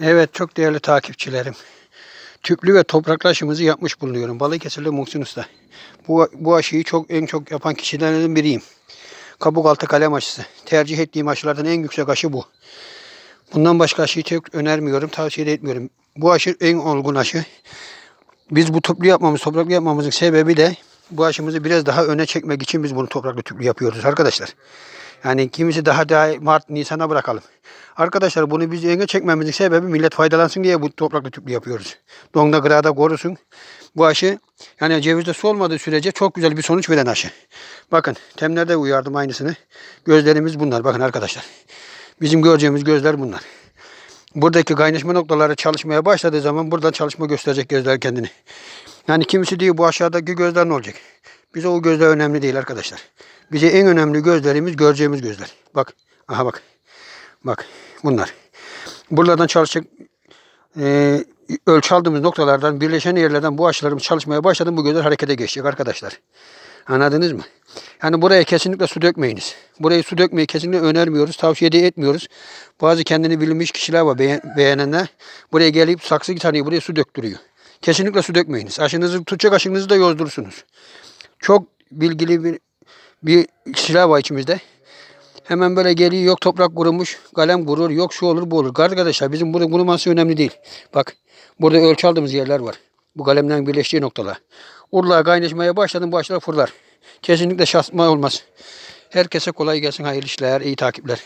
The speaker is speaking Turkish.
Evet çok değerli takipçilerim. Tüplü ve topraklı aşımızı yapmış bulunuyorum. Balıkesirli Muhsin Usta. Bu, bu aşıyı çok en çok yapan kişilerden biriyim. Kabuk altı kalem aşısı. Tercih ettiğim aşılardan en yüksek aşı bu. Bundan başka aşıyı çok önermiyorum, tavsiye de etmiyorum. Bu aşı en olgun aşı. Biz bu tüplü yapmamız, topraklı yapmamızın sebebi de bu aşımızı biraz daha öne çekmek için biz bunu topraklı tüplü yapıyoruz arkadaşlar. Yani kimisi daha daha Mart, Nisan'a bırakalım. Arkadaşlar bunu biz öne çekmemizin sebebi millet faydalansın diye bu topraklı tüplü yapıyoruz. Donda gırada korusun. Bu aşı yani cevizde su olmadığı sürece çok güzel bir sonuç veren aşı. Bakın temlerde uyardım aynısını. Gözlerimiz bunlar bakın arkadaşlar. Bizim göreceğimiz gözler bunlar. Buradaki kaynaşma noktaları çalışmaya başladığı zaman buradan çalışma gösterecek gözler kendini. Yani kimisi diyor bu aşağıdaki gözler ne olacak? Bize o gözler önemli değil arkadaşlar. Bize en önemli gözlerimiz göreceğimiz gözler. Bak. Aha bak. Bak. Bunlar. Buralardan çalışacak e, ölçü aldığımız noktalardan birleşen yerlerden bu aşılarımız çalışmaya başladı. Bu gözler harekete geçecek arkadaşlar. Anladınız mı? Yani buraya kesinlikle su dökmeyiniz. Burayı su dökmeyi kesinlikle önermiyoruz. Tavsiye de etmiyoruz. Bazı kendini bilmiş kişiler var beğen- beğenenler. Buraya gelip saksı tanıyor. Buraya su döktürüyor. Kesinlikle su dökmeyiniz. Aşınızı tutacak aşınızı da yozdurursunuz. Çok bilgili bir, bir kişiler var içimizde. Hemen böyle geliyor yok toprak kurumuş, kalem kurur, yok şu olur bu olur. Arkadaşlar bizim burada kuruması önemli değil. Bak burada ölçü aldığımız yerler var. Bu kalemlerin birleştiği noktalar. Urla kaynaşmaya başladım bu aşılar fırlar. Kesinlikle şaşma olmaz. Herkese kolay gelsin, hayırlı işler, iyi takipler.